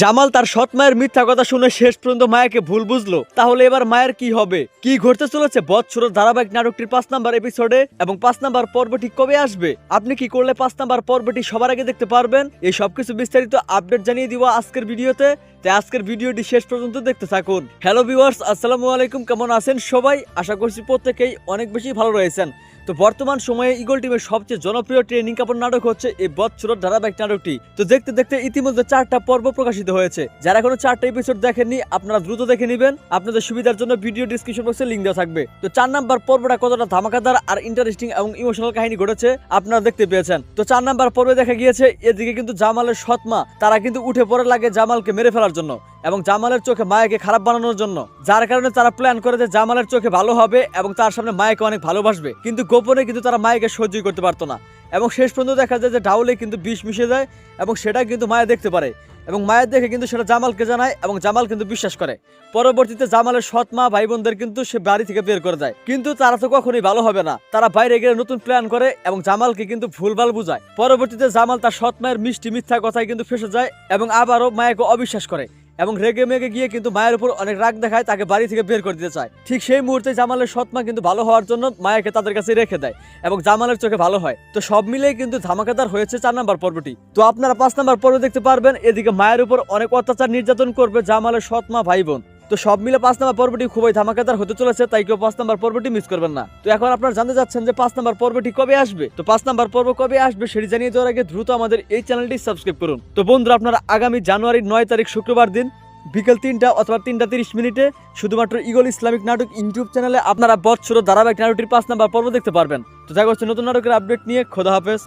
জামাল তার সৎ মায়ের মিথ্যা কথা শুনে শেষ পর্যন্ত মায়াকে ভুল বুঝলো। তাহলে এবার মায়ের কি হবে? কি ঘটতে চলেছে? বৎসর ধারাবাহিক নাটকটির পাঁচ নাম্বার এপিসোডে এবং পাঁচ নাম্বার পর্বটি কবে আসবে? আপনি কি করলে পাঁচ নাম্বার পর্বটি সবার আগে দেখতে পারবেন? এই সবকিছু বিস্তারিত আপডেট জানিয়ে দিব আজকের ভিডিওতে। তাই আজকের ভিডিওটি শেষ পর্যন্ত দেখতে থাকুন। হ্যালো ভিউয়ার্স আসসালামু আলাইকুম। কেমন আছেন সবাই? আশা করছি প্রত্যেকেই অনেক বেশি ভালো রয়েছেন। তো বর্তমান সময়ে ইগল টিমের সবচেয়ে জনপ্রিয় ট্রেনিং কাপড় নাটক হচ্ছে এই বৎসর ধারাবাহিক নাটকটি। তো দেখতে দেখতে ইতিমধ্যে চারটা পর্ব প্রকাশিত হয়েছে। যারা এখনও চারটা এপিসোড দেখেননি, আপনারা দ্রুত দেখে নেবেন। আপনাদের সুবিধার জন্য ভিডিও ডিসক্রিপশন বক্সে লিঙ্ক দেওয়া থাকবে। তো চার নাম্বার পর্বটা কতটা ধামাকাদার আর ইন্টারেস্টিং এবং ইমোশনাল কাহিনী ঘটেছে, আপনারা দেখতে পেয়েছেন। তো চার নাম্বার পর্বে দেখা গিয়েছে, এদিকে কিন্তু জামালের সৎমা, তারা কিন্তু উঠে পড়ে লাগে জামালকে মেরে ফেলার জন্য। এবং জামালের চোখে মায়াকে খারাপ বানানোর জন্য, যার কারণে তারা প্ল্যান করে যে জামালের চোখে ভালো হবে এবং তার সামনে মায়াকে অনেক ভালোবাসবে। কিন্তু গোপনে কিন্তু তারা মায়াকে সহ্যই করতে পারতো না। এবং শেষ পর্যন্ত দেখা যায় যে ডাউলে কিন্তু বিষ মিশে যায় এবং সেটা কিন্তু মায়া দেখতে পারে। এবং মায়ের দেখে কিন্তু সেটা জামালকে জানায় এবং জামাল কিন্তু বিশ্বাস করে। পরবর্তীতে জামালের সৎ মা ভাই বোনদের কিন্তু সে বাড়ি থেকে বের করে দেয়। কিন্তু তারা তো কখনোই ভালো হবে না। তারা বাইরে গেলে নতুন প্ল্যান করে এবং জামালকে কিন্তু ভুলভাল বুঝায়। পরবর্তীতে জামাল তার সৎ মায়ের মিষ্টি মিথ্যা কথায় কিন্তু ফেসে যায় এবং আবারও মায়াকে অবিশ্বাস করে। এবং রেগে মেগে গিয়ে কিন্তু মায়ের উপর অনেক রাগ দেখায়, তাকে বাড়ি থেকে বের করে দিতে চায়। ঠিক সেই মুহূর্তে জামালের সৎমা কিন্তু ভালো হওয়ার জন্য মায়াকে তাদের কাছে রেখে দেয় এবং জামালের চোখে ভালো হয়। তো সব মিলেই কিন্তু ধামাকাদার হয়েছে চার নাম্বার পর্বটি। তো আপনারা পাঁচ নাম্বার পর্ব দেখতে পারবেন, এদিকে মায়ের উপর অনেক অত্যাচার নির্যাতন করবে জামালের সৎমা ভাই বোন। তো সব মিলে পাঁচ নাম্বার পর্বটি খুবই ধামাকাদার হতে চলেছে, তাই কেউ পাঁচ নাম্বার পর্বটি মিস করবেন না। তো এখন আপনারা জানতে যাচ্ছেন যে পাঁচ নাম্বার পর্বটি কবে আসবে? তো পাঁচ নাম্বার পর্ব কবে আসবে সেটি জানিয়ে দেওয়ার আগে দ্রুত আমাদের এই চ্যানেলটি সাবস্ক্রাইব করুন। তো বন্ধুরা, আপনারা আগামী জানুয়ারির নয় তারিখ শুক্রবার দিন বিকেল তিনটা অথবা তিনটা তিরিশ মিনিটে শুধুমাত্র ইগল ইসলামিক নাটক ইউটিউব চ্যানেলে আপনারা বৎসর ধারাবাহিক নাটকটির পাঁচ নাম্বার পর্ব দেখতে পারবেন। তো দেখা হচ্ছে নতুন নাটকের আপডেট নিয়ে, খোদা হাফেজ।